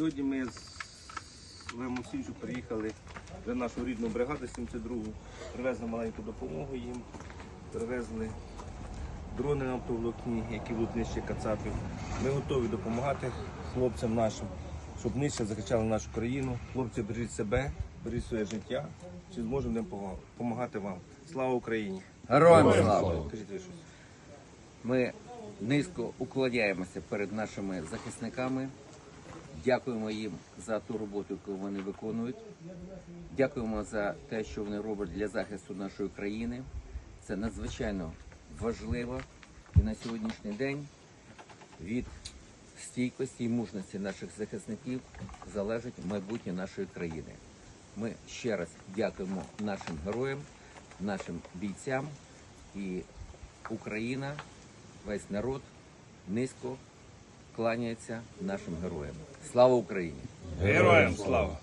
Сьогодні ми з Левом Сінчу приїхали за нашу рідну бригаду 72-гу, привезли маленьку допомогу їм, привезли дрони на автоволокні, які будуть нижче кацапів. Ми готові допомагати хлопцям нашим, щоб нижче захищали нашу країну. Хлопці, бережіть себе, бережіть своє життя, чи зможемо допомагати вам. Слава Україні! Героям слава! Кажіть ви щось. Ми низько уклоняємося перед нашими захисниками. Дякуємо їм за ту роботу, яку вони виконують. Дякуємо за те, що вони роблять для захисту нашої країни. Це надзвичайно важливо. І на сьогоднішній день від стійкості і мужності наших захисників залежить майбутнє нашої країни. Ми ще раз дякуємо нашим героям, нашим бійцям і Україна, весь народ низько кланяється нашим героям. Слава Україні! Героям слава!